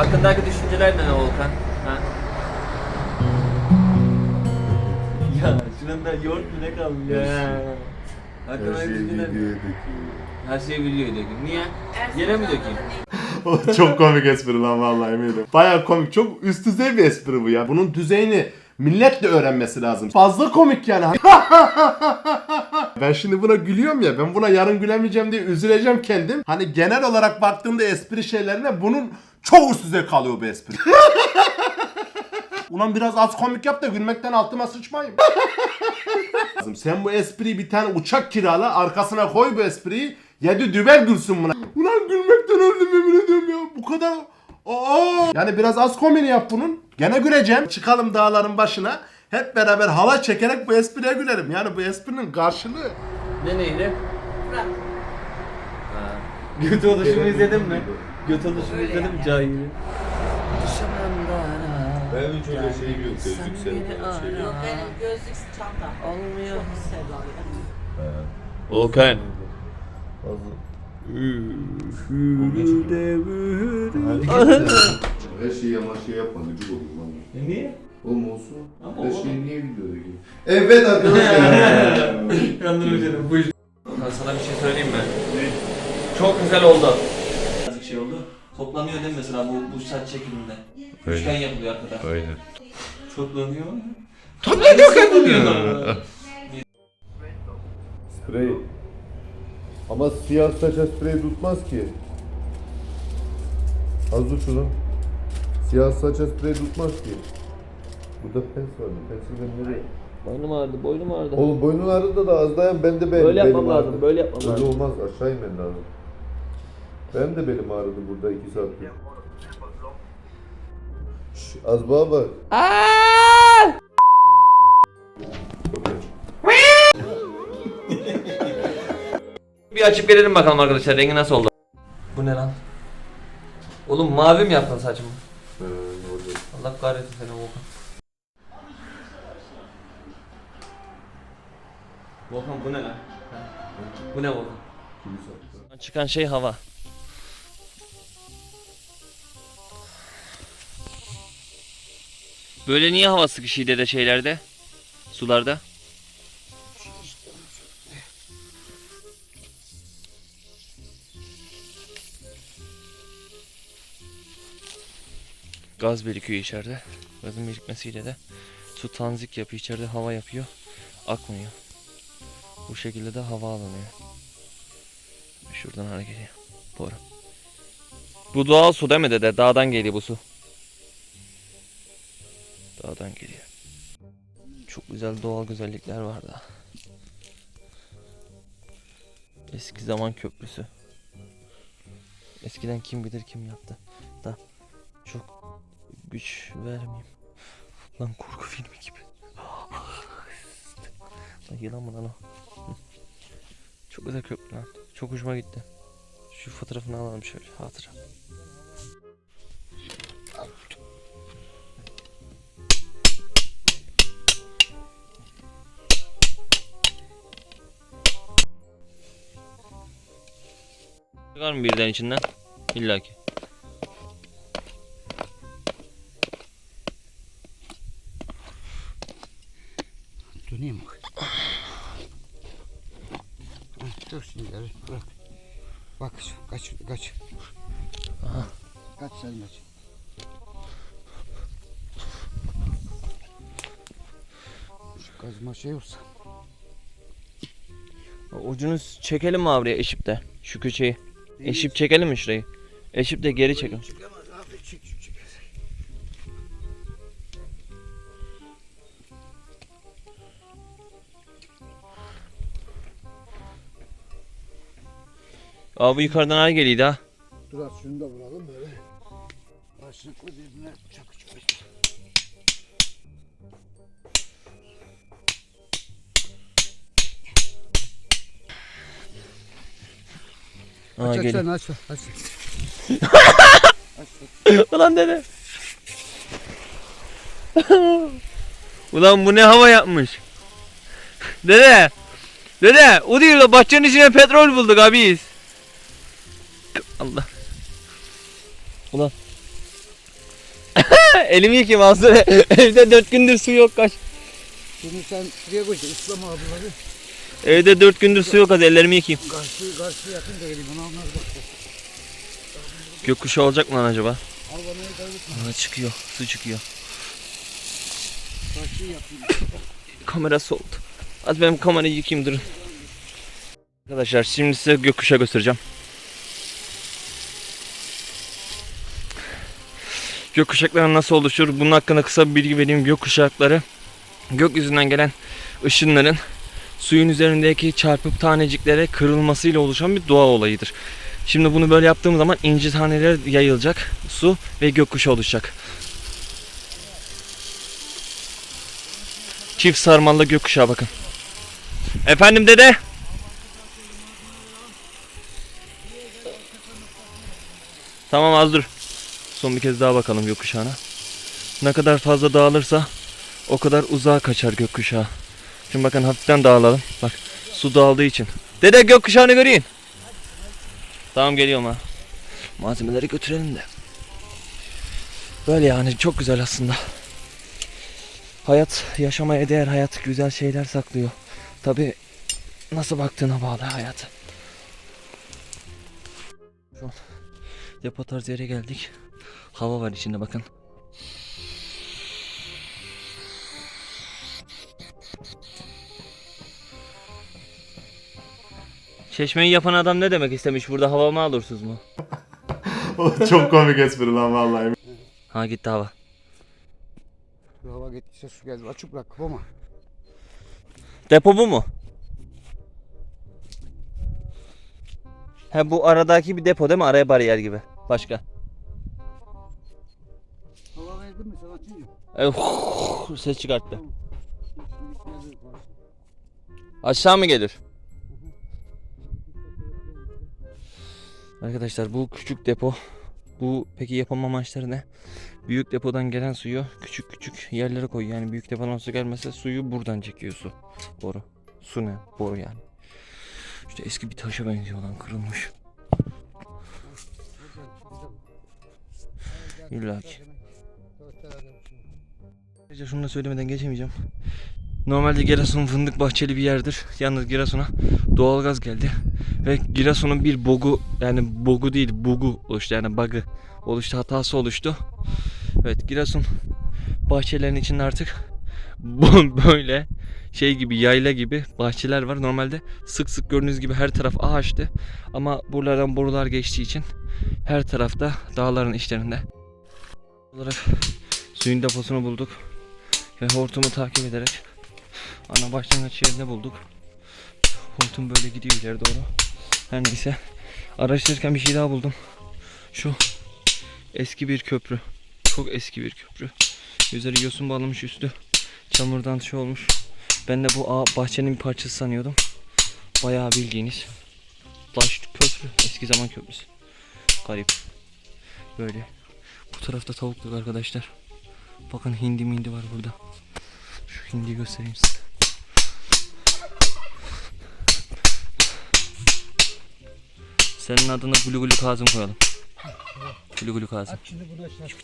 Hakkındaki düşünceler ne Volkan? Ha? ya şunun da yoğurt mu ne kaldı ya? Hakkındaki düşünceler Her şeyi videoya dökeyim. Niye? Yere mi dökeyim? çok komik espri lan vallahi eminim. Baya komik. Çok üst düzey bir espri bu ya. Bunun düzeyini millet de öğrenmesi lazım. Fazla komik yani. ben şimdi buna gülüyorum ya. Ben buna yarın gülemeyeceğim diye üzüleceğim kendim. Hani genel olarak baktığımda espri şeylerine bunun çok üst düzey kalıyor bu espri. Ulan biraz az komik yap da gülmekten altıma sıçmayayım. lazım. Sen bu espriyi bir tane uçak kirala arkasına koy bu espriyi. Yedi dübel gülsün buna. Ulan gülmekten öldüm yemin ediyorum ya. Bu kadar... Aa! Yani biraz az komedi yap bunun. Gene güleceğim. Çıkalım dağların başına. Hep beraber hava çekerek bu espriye gülerim. Yani bu esprinin karşılığı. Ne neydi? Fırat. Ha. Göt oluşumu izledin mi? Göt oluşumu izledin mi Cahil'i? Ben hiç öyle şey yok. Gözlük sevmem. Şey Yok yok. benim gözlük çanta. Olmuyor. Çok seviyorum. Volkan. Her şeyi ama şey yapma. Gıcık olur bana. Niye? Oğlum olsun. Ama Her oğlum. şey niye videoda gibi? Evet arkadaşlar. Kandırım canım bu Ben sana bir şey söyleyeyim mi? Çok güzel oldu. Mi mesela bu, bu saç çekiminde? Üçgen yapılıyor arkada. Aynen. Toplanıyor. Toplanıyor kendini. Sprey. Ama siyah saça sprey tutmaz ki. Az dur şunu. Siyah saça sprey tutmaz ki. Burada pens vardı. Pensi ben nereye? Boynum ağrıdı, boynum ağrıdı. Oğlum boynun ağrıdı da az dayan ben de benim. Böyle yapmam lazım, böyle yapmam Öyle lazım. olmaz aşağı inmen lazım. Benim de belim ağrıdı burada iki saattir. Şş, az bana bak. Bir açıp gelelim bakalım arkadaşlar rengi nasıl oldu? Bu ne lan? Oğlum mavi mi yaptın saçımı? Ee. Allah kahretsin seni Volkan. Volkan bu ne lan? Bu ne Volkan? Çıkan şey hava. Böyle niye hava sıkışıyor dede şeylerde? Sularda? Gaz birikiyor içeride. Gazın birikmesiyle de su tanzik yapıyor. içeride hava yapıyor. Akmıyor. Bu şekilde de hava alınıyor. Şuradan geliyor. Boru. Bu doğal su değil mi dede? Dağdan geliyor bu su. Dağdan geliyor. Çok güzel doğal güzellikler var da. Eski zaman köprüsü. Eskiden kim bilir kim yaptı. Da çok güç vermeyeyim. Lan korku filmi gibi. lan yılan mı lan o? Çok güzel köprü lan. Çok hoşuma gitti. Şu fotoğrafını alalım şöyle hatıra. Çıkar mı birden içinden? İlla ki. Döneyim mi? Dur şimdi gel, bırak. Bak kaç kaç. Kaç sen kaç. Şu kazma şey olsa. Ucunu çekelim mi abriye eşipte? Şu köşeyi. Eşip çekelim mi şurayı? Eşip de geri çekelim. Abi çek çek çek. Abi yukarıdan ay geliyordu ha. Dur şunu da vuralım böyle. Başlıklı birbirine çakı Aa Aç aç sen aç aç. Ulan dede. Ulan bu ne hava yapmış. Dede. Dede o değil de bahçenin içine petrol bulduk abiyiz. Allah. Ulan. Elimi yıkayım Azur. Evde dört gündür su yok kaç. Bunu sen şuraya koy. Islama ablaları. Evde dört gündür su yok hadi ellerimi yıkayayım. Karşı karşı yakın geleyim. Onu almaz bak. Gökkuşağı olacak mı lan acaba? Al bana kaybetme. Aa, çıkıyor su çıkıyor. Karşıyı yapayım. Kamera soldu. Hadi benim kamerayı yıkayayım durun. Arkadaşlar şimdi size gökkuşağı göstereceğim. Gökkuşakları nasıl oluşur? Bunun hakkında kısa bir bilgi vereyim. Gökkuşakları gökyüzünden gelen ışınların suyun üzerindeki çarpıp taneciklere kırılmasıyla oluşan bir doğa olayıdır. Şimdi bunu böyle yaptığım zaman inci taneler yayılacak su ve gökkuşağı oluşacak. Çift sarmalı gökkuşağı bakın. Efendim dede? Tamam az dur. Son bir kez daha bakalım gökkuşağına. Ne kadar fazla dağılırsa o kadar uzağa kaçar gökkuşağı. Şimdi bakın hafiften dağılalım. Bak su dağıldığı için. Dede gökkuşağını göreyim. Tamam geliyorum ha. Malzemeleri götürelim de. Böyle yani çok güzel aslında. Hayat yaşamaya değer hayat güzel şeyler saklıyor. Tabi nasıl baktığına bağlı hayat. Şu an depo tarzı yere geldik. Hava var içinde bakın. Çeşmeyi yapan adam ne demek istemiş burada hava mı alırsınız mu? Çok komik espri lan vallahi. Ha gitti hava. Şu hava gittiyse su geldi. Açık bırak. Kapama. Depo bu mu? He bu aradaki bir depo değil mi? Araya bariyer gibi. Başka. Hava verdin mi sen açınca? E, ses çıkarttı. Aşağı mı gelir? Arkadaşlar bu küçük depo. Bu peki yapım amaçları ne? Büyük depodan gelen suyu küçük küçük yerlere koyuyor. Yani büyük depodan su gelmese suyu buradan çekiyor su. Boru. Su ne? Boru yani. İşte eski bir taşa benziyor lan kırılmış. İlla ki. Şunu da söylemeden geçemeyeceğim. Normalde Giresun fındık bahçeli bir yerdir. Yalnız Giresun'a doğalgaz geldi. Ve Giresun'un bir bogu yani bogu değil bugu oluştu yani bug'ı oluştu hatası oluştu. Evet Giresun bahçelerin içinde artık böyle şey gibi yayla gibi bahçeler var. Normalde sık sık gördüğünüz gibi her taraf ağaçtı. Ama buralardan borular geçtiği için her tarafta dağların içlerinde olarak suyun deposunu bulduk. Ve hortumu takip ederek ana başlangıç yerini bulduk. Hortum böyle gidiyor ileri doğru. Her neyse. Araştırırken bir şey daha buldum. Şu eski bir köprü. Çok eski bir köprü. Üzeri yosun bağlamış üstü. Çamurdan şey olmuş. Ben de bu ağa- bahçenin bir parçası sanıyordum. Bayağı bildiğiniz. Taş köprü. Eski zaman köprüsü. Garip. Böyle. Bu tarafta tavuklar arkadaşlar. Bakın hindi mindi var burada. Şu hindiyi göstereyim size. Senin adına Gulu Gulu Kazım koyalım. Gulu Gulu Kazım. Şimdi bunu aşağı.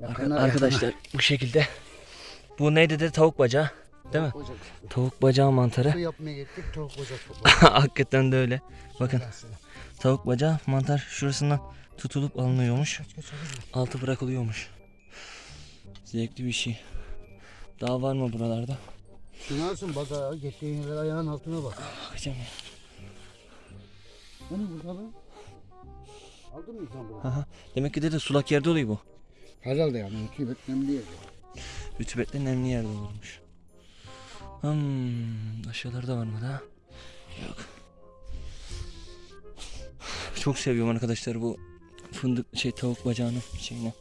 Yakına, arkadaşlar bu şekilde. Bu neydi de tavuk bacağı. Değil mi? Ocak. Tavuk bacağı mantarı. Su yapmaya gittik. Tavuk ocak topladık. Hakikaten de öyle. Bakın tavuk bacağı mantar şurasından tutulup alınıyormuş. Altı bırakılıyormuş. Zevkli bir şey. Daha var mı buralarda? Şunu alsın baza. Geçtiğin yerler ayağın altına bak. Bakacağım ya. O ne burada lan? Aldın mı sen bunu? Aha. Demek ki de, de sulak yerde oluyor bu. Herhalde yani. Tübet nemli yerde. Rütübetle nemli yerde olurmuş. Hmm, aşağılarda var mı da? Yok. Çok seviyorum arkadaşlar bu fındık şey tavuk bacağını şeyini.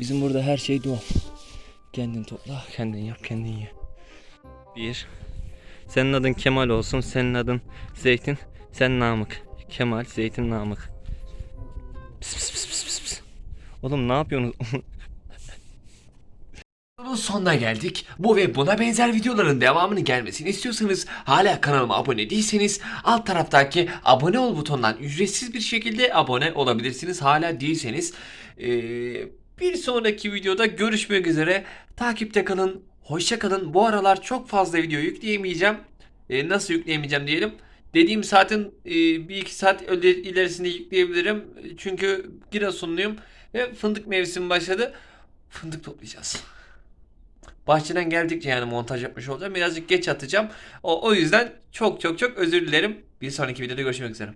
Bizim burada her şey doğal. Kendin topla, kendin yap, kendin ye. Bir. Senin adın Kemal olsun, senin adın Zeytin, sen Namık. Kemal, Zeytin, Namık. Pıs pıs pıs pıs pıs. Oğlum ne yapıyorsunuz? Videonun sonuna geldik. Bu ve buna benzer videoların devamını gelmesini istiyorsanız hala kanalıma abone değilseniz alt taraftaki abone ol butonundan ücretsiz bir şekilde abone olabilirsiniz. Hala değilseniz eee, Bir sonraki videoda görüşmek üzere. Takipte kalın. Hoşça kalın. Bu aralar çok fazla video yükleyemeyeceğim. E, nasıl yükleyemeyeceğim diyelim. Dediğim saatin e, bir iki saat ilerisinde yükleyebilirim. Çünkü Giresunluyum ve fındık mevsimi başladı. Fındık toplayacağız. Bahçeden geldikçe yani montaj yapmış olacağım. Birazcık geç atacağım. O, o yüzden çok çok çok özür dilerim. Bir sonraki videoda görüşmek üzere.